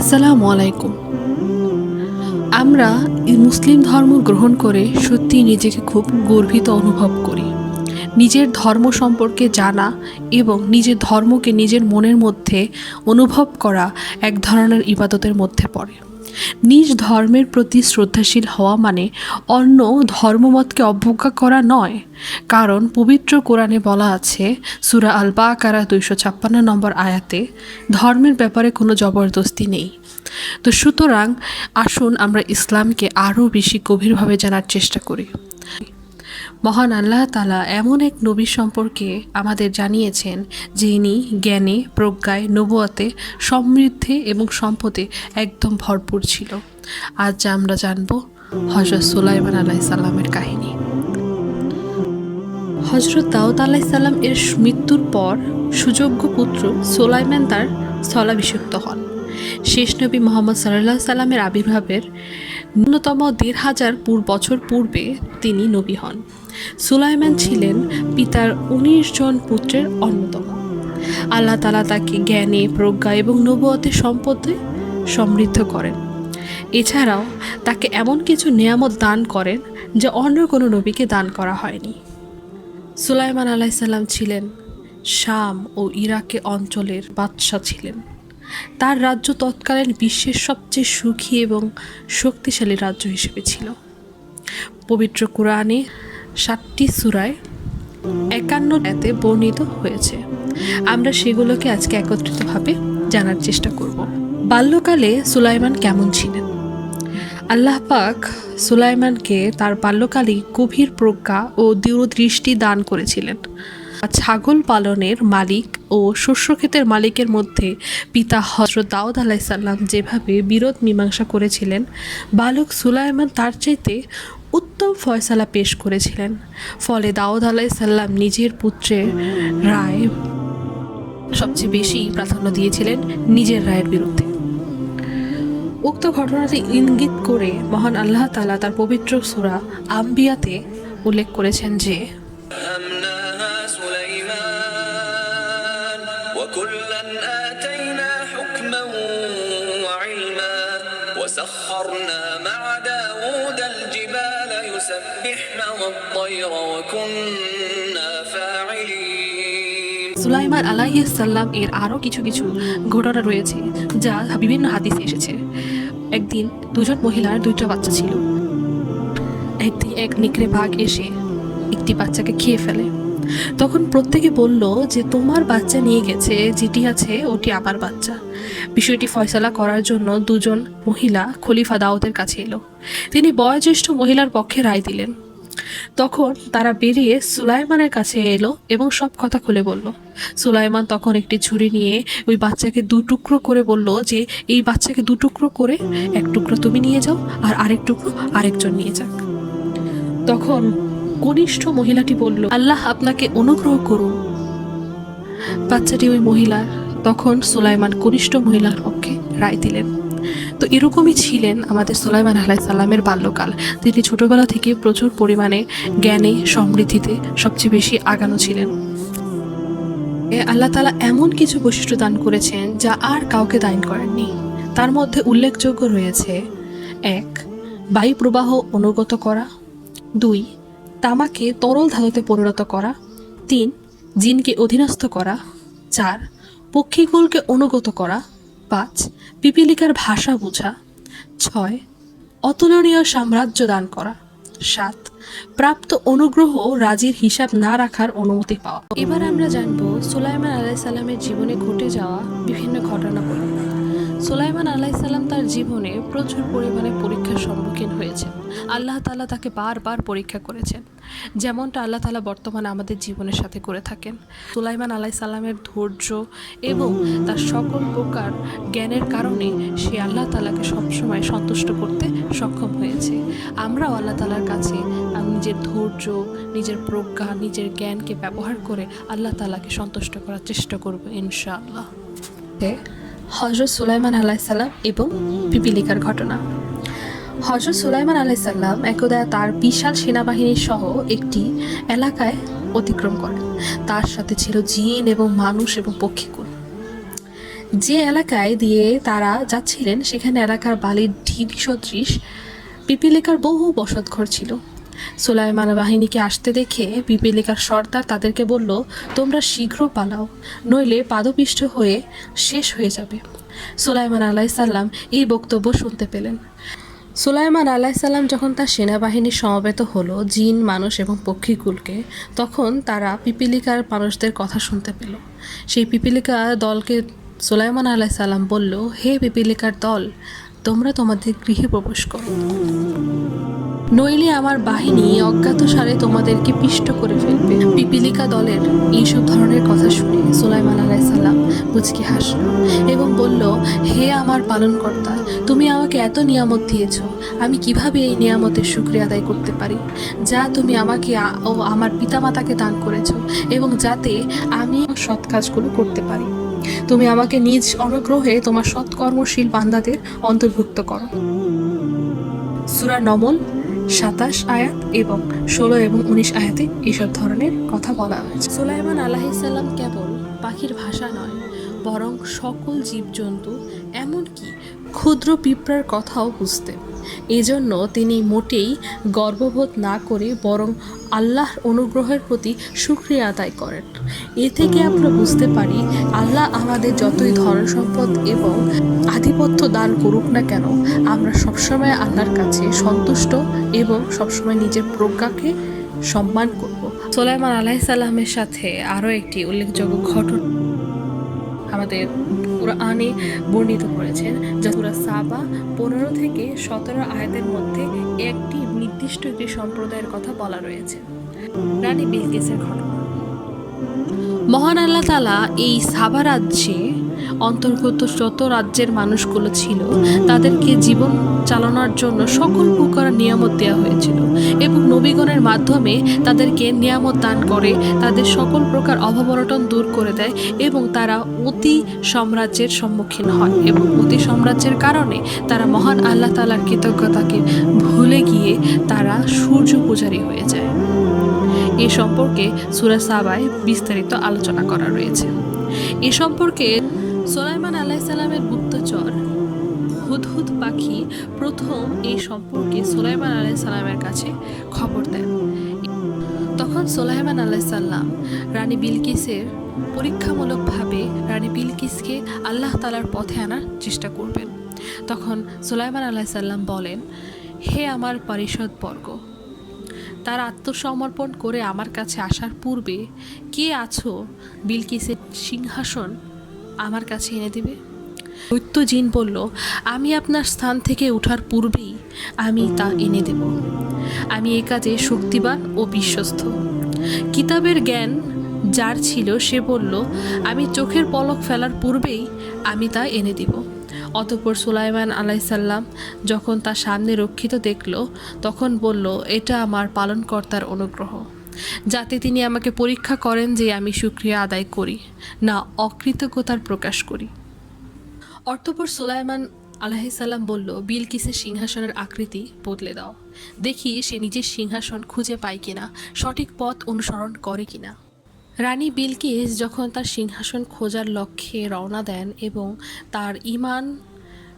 আসসালামু আলাইকুম। আমরা মুসলিম ধর্ম গ্রহণ করে সত্যি নিজেকে খুব গর্বিত অনুভব করি। নিজের ধর্ম সম্পর্কে জানা এবং নিজের ধর্মকে নিজের মনের মধ্যে অনুভব করা এক ধরনের ইবাদতের মধ্যে পড়ে। নিজ ধর্মের প্রতি শ্রদ্ধাশীল হওয়া মানে অন্য ধর্মমতকে অবজ্ঞা করা নয়। কারণ পবিত্র কোরআনে বলা আছে, সুরা আল বা বাকারা দুইশো ছাপ্পান্ন নম্বর আয়াতে, ধর্মের ব্যাপারে কোনো জবরদস্তি নেই। তো সুতরাং আসুন আমরা ইসলামকে আরও বেশি গভীরভাবে জানার চেষ্টা করি। মহান আল্লাহ তালা এমন এক নবী সম্পর্কে আমাদের জানিয়েছেন যে ইনি জ্ঞানে, প্রজ্ঞায়, নবুয়াতে, সমৃদ্ধে এবং সম্পদে একদম ভরপুর ছিল। আজ আমরা জানব হজরত সুলাইমান আলাহ সাল্লামের কাহিনী। হজরত দাউদ আলাইসাল্লাম এর মৃত্যুর পর সুযোগ্য পুত্র সোলাইমান তার স্থলাভিষিক্ত হন। শেষ নবী মোহাম্মদ সাল্লাহ সাল্লামের আবির্ভাবের ন্যূনতম দেড় হাজার বছর পূর্বে তিনি নবী হন। সুলাইমান ছিলেন পিতার উনিশ জন পুত্রের অন্যতম। আল্লাহ তালা তাকে জ্ঞানে, প্রজ্ঞা এবং নবুয়তে সম্পদে সমৃদ্ধ করেন। এছাড়াও তাকে এমন কিছু নিয়ামত দান করেন যা অন্য কোনো নবীকে দান করা হয়নি। সুলাইমান আলাইসাল্লাম ছিলেন শাম ও ইরাকে অঞ্চলের বাদশাহ ছিলেন। তার রাজ্য তৎকালীন বিশ্বের সবচেয়ে সুখী এবং শক্তিশালী রাজ্য হিসেবে ছিল। পবিত্র কোরআনে সাতটি সুরায় একান্ন এতে বর্ণিত হয়েছে। আমরা সেগুলোকে আজকে একত্রিতভাবে জানার চেষ্টা করব। বাল্যকালে সুলাইমান কেমন ছিলেন? আল্লাহ পাক সুলাইমানকে তার বাল্যকালেই গভীর প্রজ্ঞা ও দৃঢ় দৃষ্টি দান করেছিলেন। ছাগল পালনের মালিক ও শস্যক্ষেতের মালিকের মধ্যে পিতা হজরত দাউদ আলাইসাল্লাম যেভাবে বিরোধ মীমাংসা করেছিলেন, বালক সুলাইমান তার চাইতে উত্তম ফয়সালা পেশ করেছিলেন। ফলে দাউদ আলাইসাল্লাম নিজের পুত্রের রায় সবচেয়ে বেশি প্রাধান্য দিয়েছিলেন নিজের রায়ের বিরুদ্ধে। উক্ত ঘটনাটি ইঙ্গিত করে মহান আল্লাহ তালা তার পবিত্র সুরা আম্বিয়াতে উল্লেখ করেছেন যে وكلا آتينا حكما وعلما وسخرنا مع داود الجبال يسبحن والطير وكنا فاعلين সুলাইমান আলাইসাল্লাম এর আরও কিছু কিছু ঘটনা রয়েছে যা বিভিন্ন হাদিসে এসেছে একদিন দুজন মহিলার দুইটা বাচ্চা ছিল একদিন এক নিকড়ে বাঘ এসে একটি বাচ্চাকে খেয়ে ফেলে তখন প্রত্যেকে বলল যে, তোমার বাচ্চা নিয়ে গেছে, যেটি আছে ওটি আমার বাচ্চা। বিষয়টি ফয়সলা করার জন্য দুজন মহিলা খলিফা দাউদের কাছে এলো। তিনি বয়োজ্যেষ্ঠ মহিলার পক্ষে রায় দিলেন। তখন তারা বেরিয়ে সুলাইমানের কাছে এলো এবং সব কথা খুলে বলল। সুলাইমান তখন একটি ছুরি নিয়ে ওই বাচ্চাকে দু টুকরো করে বলল যে, এই বাচ্চাকে দু টুকরো করে এক টুকরো তুমি নিয়ে যাও, আর আরেক টুকরো আরেকজন নিয়ে যাক। তখন কনিষ্ঠ মহিলাটি বলল, আল্লাহ আপনাকে অনুগ্রহ করুন। বাচ্চাটি ওই মহিলার তখন সুলাইমান কনিষ্ঠ মহিলার পক্ষে রায় দিলেন। তো এরকমই ছিলেন আমাদের সুলাইমান আলাহ সাল্লামের বাল্যকাল। তিনি ছোটবেলা থেকে প্রচুর পরিমাণে জ্ঞানে, সমৃদ্ধিতে সবচেয়ে বেশি আগানো ছিলেন। আল্লাহ তালা এমন কিছু বৈশিষ্ট্য দান করেছেন যা আর কাউকে দান করেননি। তার মধ্যে উল্লেখযোগ্য রয়েছে, এক বায়ু প্রবাহ অনুগত করা। দুই তামাকে তরল ধাতুতে পরিণত করা। তিন, জিনকে অধীনস্থ করা। চার, পক্ষীকুলকে অনুগত করা। পাঁচ, পিপিলিকার ভাষা বোঝা। ছয়, অতুলনীয় সাম্রাজ্য দান করা। সাত, প্রাপ্ত অনুগ্রহ রাজির হিসাব না রাখার অনুমতি পাওয়া। এবার আমরা জানব সুলাইমান আলাইসাল্লামের জীবনে ঘটে যাওয়া বিভিন্ন ঘটনাবলী সুলাইমান আলাইসাল্লাম তার জীবনে প্রচুর পরিমাণে পরীক্ষার সম্মুখীন হয়েছেন। আল্লাহ তালা তাকে বারবার পরীক্ষা করেছেন। যেমনটা আল্লাহ তালা বর্তমানে আমাদের জীবনের সাথে করে থাকেন। সুলাইমান আলাইসাল্লামের ধৈর্য এবং তার সকল প্রকার জ্ঞানের কারণে সে আল্লাহ তালাকে সবসময় সন্তুষ্ট করতে সক্ষম হয়েছে। আমরাও আল্লাহ তালার কাছে নিজের ধৈর্য, নিজের প্রজ্ঞা, নিজের জ্ঞানকে ব্যবহার করে আল্লাহ তালাকে সন্তুষ্ট করার চেষ্টা করব ইনশাআল্লাহ। হজরত সুলাইমান আলাইসাল্লাম এবং পিপিলিকার ঘটনা। হজরত সুলাইমান আলাইসাল্লাম একদা তার বিশাল সেনাবাহিনী সহ একটি এলাকায় অতিক্রম করেন তার সাথে ছিল জিন এবং মানুষ এবং পক্ষীকুল। যে এলাকায় দিয়ে তারা যাচ্ছিলেন, সেখানে এলাকার বালির ঢিবি সদৃশ পিপিলিকার বহু বসতঘর ছিল। সুলাইমান বাহিনীকে আসতে দেখে পিপিলিকার সর্দার তাদেরকে বলল, তোমরা শীঘ্র পালাও, নইলে পাদপিষ্ট হয়ে শেষ হয়ে যাবে। সুলাইমান আলাইসাল্লাম এই বক্তব্য শুনতে পেলেন। সুলাইমান আলাইসাল্লাম যখন তার সেনাবাহিনী সমবেত হলো, জিন, মানুষ এবং পক্ষীকুলকে, তখন তারা পিপিলিকার মানুষদের কথা শুনতে পেল। সেই পিপিলিকা দলকে সুলাইমান আলাইসাল্লাম বলল, হে পিপিলিকার দল, তোমরা তোমাদের গৃহে প্রবেশ করো। নইলে আমার বাহিনী অজ্ঞাত সারে তোমাদেরকে পিষ্ট করে ফেলবে। পিপিলিকা দলের এইসব ধরনের কথা শুনে সুলাইমান আলাইসাল্লাম মুচকি হাসল এবং বলল, হে আমার পালনকর্তা, তুমি আমাকে এত নিয়ামত দিয়েছ, আমি কীভাবে এই নিয়ামতের শুক্রিয়া আদায় করতে পারি? যা তুমি আমাকে ও আমার পিতামাতাকে দান করেছ এবং যাতে আমি সৎ কাজগুলো করতে পারি। তুমি আমাকে নিজ অনুগ্রহে তোমার সৎকর্মশীল বান্দাদের অন্তর্ভুক্ত করো। সুরা নমল সাতাশ আয়াত এবং ষোলো এবং উনিশ আয়াতে এসব ধরনের কথা বলা হয়েছে। সুলাইমান আলাহিসাল্লাম কেবল পাখির ভাষা নয়, বরং সকল জীবজন্তু, এমনকি ক্ষুদ্র পিঁপড়ার কথাও বুঝতেন। এজন্য তিনি মোটেই গর্ববোধ না করে বরং আল্লাহর অনুগ্রহের প্রতি সুক্রিয়া আদায় করেন। এ থেকে আমরা বুঝতে পারি, আল্লাহ আমাদের যতই ধন সম্পদ এবং আধিপত্য দান করুক না কেন, আমরা সবসময় আল্লাহর কাছে সন্তুষ্ট এবং সবসময় নিজের প্রজ্ঞাকে সম্মান করব। সোলাইমান আলাইসাল্লামের সাথে আরও একটি উল্লেখযোগ্য ঘটনা আমাদের কোরআনে বর্ণিত করেছেন যা সাবা পনেরো থেকে সতেরো আয়াতের মধ্যে একটি নির্দিষ্ট একটি সম্প্রদায়ের কথা বলা রয়েছে। রানী বিলগেসের ঘটনা। মহান আল্লাহ তালা এই সাবা রাজ্যে অন্তর্গত যত রাজ্যের মানুষগুলো ছিল, তাদেরকে জীবন চালানোর জন্য সকল প্রকার নিয়ামত দেওয়া হয়েছিল এবং নবীগণের মাধ্যমে তাদেরকে নিয়ামত দান করে তাদের সকল প্রকার অভাবনটন দূর করে দেয় এবং তারা অতি সাম্রাজ্যের সম্মুখীন হয় এবং অতি সাম্রাজ্যের কারণে তারা মহান আল্লাহ তালার কৃতজ্ঞতাকে ভুলে গিয়ে তারা সূর্য পূজারী হয়ে যায়। এ সম্পর্কে সুরা সাবায় বিস্তারিত আলোচনা করা রয়েছে। এ সম্পর্কে সোলাইমান আলাইসাল্লামের গুপ্তচর, হুদহুদ পাখি প্রথম এই সম্পর্কে সোলাইমান আলাইসাল্লামের কাছে খবর দেন। তখন সোলাইমান আলাইসাল্লাম রানী বিলকিসের পরীক্ষামূলকভাবে রানী বিলকিসকে আল্লাহ তালার পথে আনার চেষ্টা করবেন। তখন সোলাইমান আলাইসাল্লাম বলেন, হে আমার পরিষদ বর্গ তার আত্মসমর্পণ করে আমার কাছে আসার পূর্বে কে আছো? বিলকিসের সিংহাসন আমার কাছে এনে দেবে। দৈত্য জিন বলল, আমি আপনার স্থান থেকে ওঠার পূর্বেই আমি তা এনে দেব। আমি এ কাজে শক্তিবান ও বিশ্বস্ত। কিতাবের জ্ঞান যার ছিল সে বলল, আমি চোখের পলক ফেলার পূর্বেই আমি তা এনে দিব। অতঃপর সুলাইমান আলাইসাল্লাম যখন তার সামনে রক্ষিত দেখল, তখন বলল, এটা আমার পালনকর্তার অনুগ্রহ। যাতে তিনি আমাকে পরীক্ষা করেন যে আমি সুক্রিয়া আদায় করি, না অকৃতজ্ঞতার প্রকাশ করি। অর্থপর সুলাইমান আলাহিসাল্লাম বলল, বিলকিসের সিংহাসনের আকৃতি বদলে দাও। দেখি সে নিজের সিংহাসন খুঁজে পায় কিনা, সঠিক পথ অনুসরণ করে কিনা। রানী বিলকিস যখন তার সিংহাসন খোঁজার লক্ষ্যে রওনা দেন এবং তার ইমান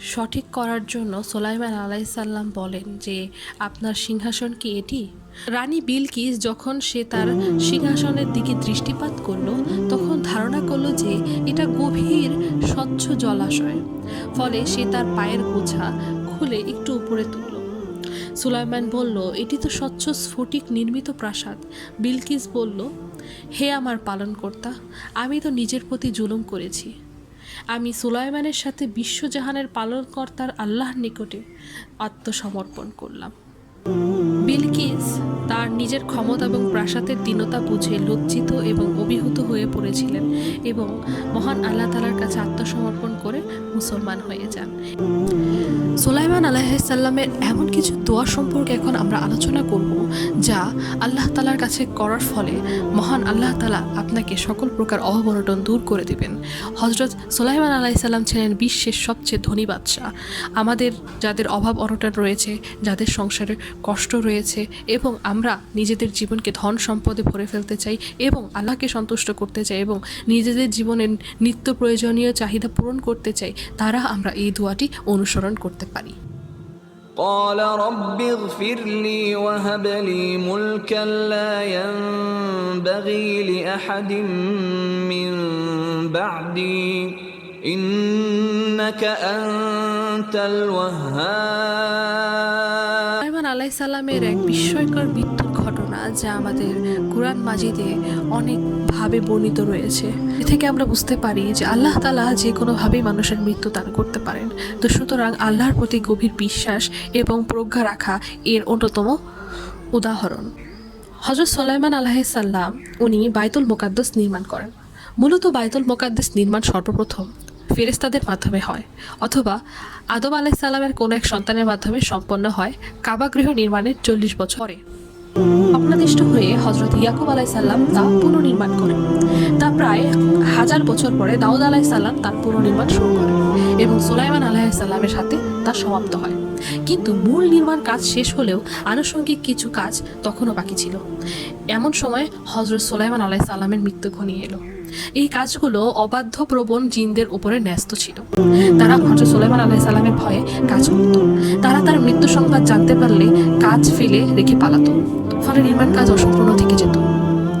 সঠিক করার জন্য সোলাইমান আলাইসাল্লাম বলেন যে, আপনার সিংহাসন কি এটি? রানী বিলকিস যখন সে তার সিংহাসনের দিকে দৃষ্টিপাত করল, তখন ধারণা করল যে এটা গভীর, স্বচ্ছ জলাশয়। ফলে সে তার পায়ের গোছা খুলে একটু উপরে তুলল। সুলাইমান বলল, এটি তো স্বচ্ছ স্ফটিক নির্মিত প্রাসাদ। বিলকিস বলল, হে আমার পালনকর্তা, আমি তো নিজের প্রতি জুলুম করেছি। আমি সুলাইমানের সাথে বিশ্বজাহানের পালনকর্তার আল্লাহর নিকটে আত্মসমর্পণ করলাম। বিলকিস তার নিজের ক্ষমতা এবং প্রাসাদের দীনতা বুঝে লজ্জিত এবং অভিভূত হয়ে পড়েছিলেন এবং মহান আল্লাহ তালার কাছে আত্মসমর্পণ করে মুসলমান হয়ে যান। সুলাইমান আলাইসাল্লামের এমন কিছু দোয়া সম্পর্কে এখন আমরা আলোচনা করব, যা আল্লাহ তালার কাছে করার ফলে মহান আল্লাহ তালা আপনাকে সকল প্রকার অবনটন দূর করে দিবেন। হজরত সুলাইমান আলাইসাল্লাম ছিলেন বিশ্বের সবচেয়ে ধনী বাদশাহ। আমাদের যাদের অভাব অনটন রয়েছে, যাদের সংসারে কষ্ট রয়েছে এবং আমরা নিজেদের জীবনকে ধন সম্পদে ভরে ফেলতে চাই এবং আল্লাহকে সন্তুষ্ট করতে চাই এবং নিজেদের জীবনের নিত্য প্রয়োজনীয় চাহিদা পূরণ করতে চাই তারা আমরা এই দোয়াটি অনুসরণ করতে পারি قال رب اغفر لي وهب لي ملكا لا ينبغي لأحد من بعدي إنك أنت الوهاب সুলাইমান আলাই সাল্লামের এক বিস্ময়কর মৃত্যুর ঘটনা যা আমাদের কোরআন মাজিদে অনেকভাবে বর্ণিত রয়েছে। এ থেকে আমরা বুঝতে পারি যে আল্লাহ তালা যে কোনোভাবেই মানুষের মৃত্যু দান করতে পারেন। তো সুতরাং আল্লাহর প্রতি গভীর বিশ্বাস এবং প্রজ্ঞা রাখা এর অন্যতম উদাহরণ। হজরত সোলাইমান আলাহিসাল্লাম উনি বাইতুল মোকাদ্দস নির্মাণ করেন। মূলত বাইতুল মোকাদ্দস নির্মাণ সর্বপ্রথম ফেরেস্তাদের মাধ্যমে হয়, অথবা আদম আলাইসাল্লামের কোনো এক সন্তানের মাধ্যমে সম্পন্ন হয় কাবাগৃহ নির্মাণের চল্লিশ বছর। পরে স্বপ্নাদিষ্ট হয়ে হজরত ইয়াকুব আলাইসাল্লাম তা পুনর্নির্মাণ করেন। তা প্রায় হাজার বছর পরে দাউদ আলাইসাল্লাম তার পুনর্নির্মাণ শুরু করেন এবং সুলাইমান আলাইসাল্লামের সাথে তা সমাপ্ত হয়। কিন্তু মূল নির্মাণ কাজ শেষ হলেও আনুষঙ্গিক কিছু কাজ তখনও বাকি ছিল। এমন সময় হজরত সুলাইমান আলাইসাল্লামের মৃত্যু ঘনিয়ে এলো। এই কাজগুলো অবাধ্য প্রবণ জিনদের উপরে ন্যস্ত ছিল। তারা হজরত সুলাইমান আলাহ সাল্লামের ভয়ে কাজ করত। তারা তার মৃত্যু সংবাদ জানতে পারলে কাজ ফেলে রেখে পালাতো। ফলে নির্মাণ কাজ অসম্পূর্ণ থেকে যেত।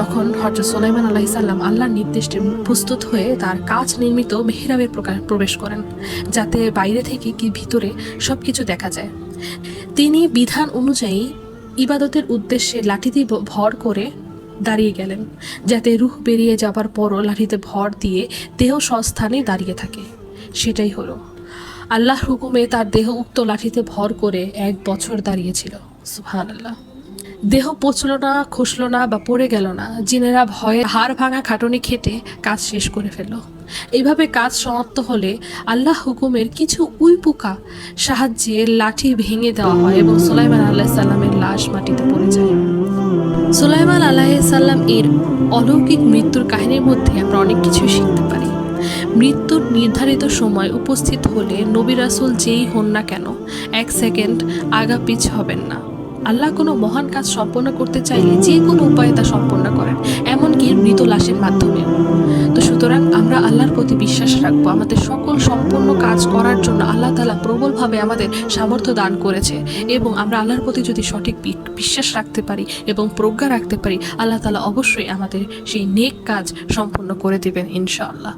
তখন হজরত সোলাইমান আলাহ সাল্লাম আল্লাহর নির্দেশে প্রস্তুত হয়ে তার কাজ নির্মিত মেহরাবের প্রবেশ করেন, যাতে বাইরে থেকে কি ভিতরে সব কিছু দেখা যায়। তিনি বিধান অনুযায়ী ইবাদতের উদ্দেশ্যে লাঠিতে ভর করে দাঁড়িয়ে গেলেন, যাতে রুহ বেরিয়ে যাবার পরও লাঠিতে ভর দিয়ে দেহ সস্থানে দাঁড়িয়ে থাকে। সেটাই হলো। আল্লাহ হুকুমে তার দেহ উক্ত লাঠিতে ভর করে এক বছর দাঁড়িয়েছিল। সুহান আল্লাহ দেহ পচল না, খসল না বা পড়ে গেল না, জিনেরা ভয়ে হাড় ভাঙা খাটুনি খেটে কাজ শেষ করে ফেলল। এইভাবে কাজ সমাপ্ত হলে আল্লাহ হুকুমের কিছু উইপোকা সাহায্যে লাঠি ভেঙে দেওয়া হয় এবং সুলাইমান আল্লাহ সাল্লামের লাশ মাটিতে পড়ে যায়। সুলাইমান আলাহিসাল্লাম এর অলৌকিক মৃত্যুর কাহিনীর মধ্যে আমরা অনেক কিছু শিখতে পারি। মৃত্যুর নির্ধারিত সময় উপস্থিত হলে নবী রাসুল যেই হন না কেন, এক সেকেন্ড আগা পিছ হবেন না। আল্লাহ কোনো মহান কাজ সম্পন্ন করতে চাইলে যে কোনো উপায়ে তা সম্পন্ন করেন, এমনকি মৃত লাশের মাধ্যমে তো সুতরাং আমরা আল্লাহর প্রতি বিশ্বাস রাখব, আমাদের সকল সম্পূর্ণ কাজ করার জন্য আল্লাহ তালা প্রবলভাবে আমাদের সামর্থ্য দান করেছে এবং আমরা আল্লাহর প্রতি যদি সঠিক বিশ্বাস রাখতে পারি এবং প্রজ্ঞা রাখতে পারি, আল্লাহ তালা অবশ্যই আমাদের সেই নেক কাজ সম্পূর্ণ করে দেবেন ইনশাআল্লাহ।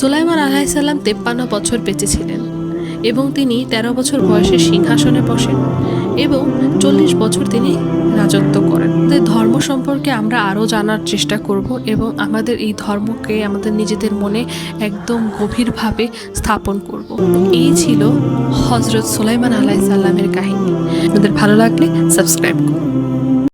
সুলাইমান আলাইসাল্লাম তেপ্পান্ন বছর বেঁচে ছিলেন। এবং তিনি তেরো বছর বয়সে সিংহাসনে বসেন এবং চল্লিশ বছর তিনি রাজত্ব করেন। তাই ধর্ম সম্পর্কে আমরা আরও জানার চেষ্টা করব এবং আমাদের এই ধর্মকে আমাদের নিজেদের মনে একদম গভীরভাবে স্থাপন করব। এই ছিল হজরত সুলাইমান আলাইসাল্লামের কাহিনী। আপনাদের ভালো লাগলে সাবস্ক্রাইব করুন।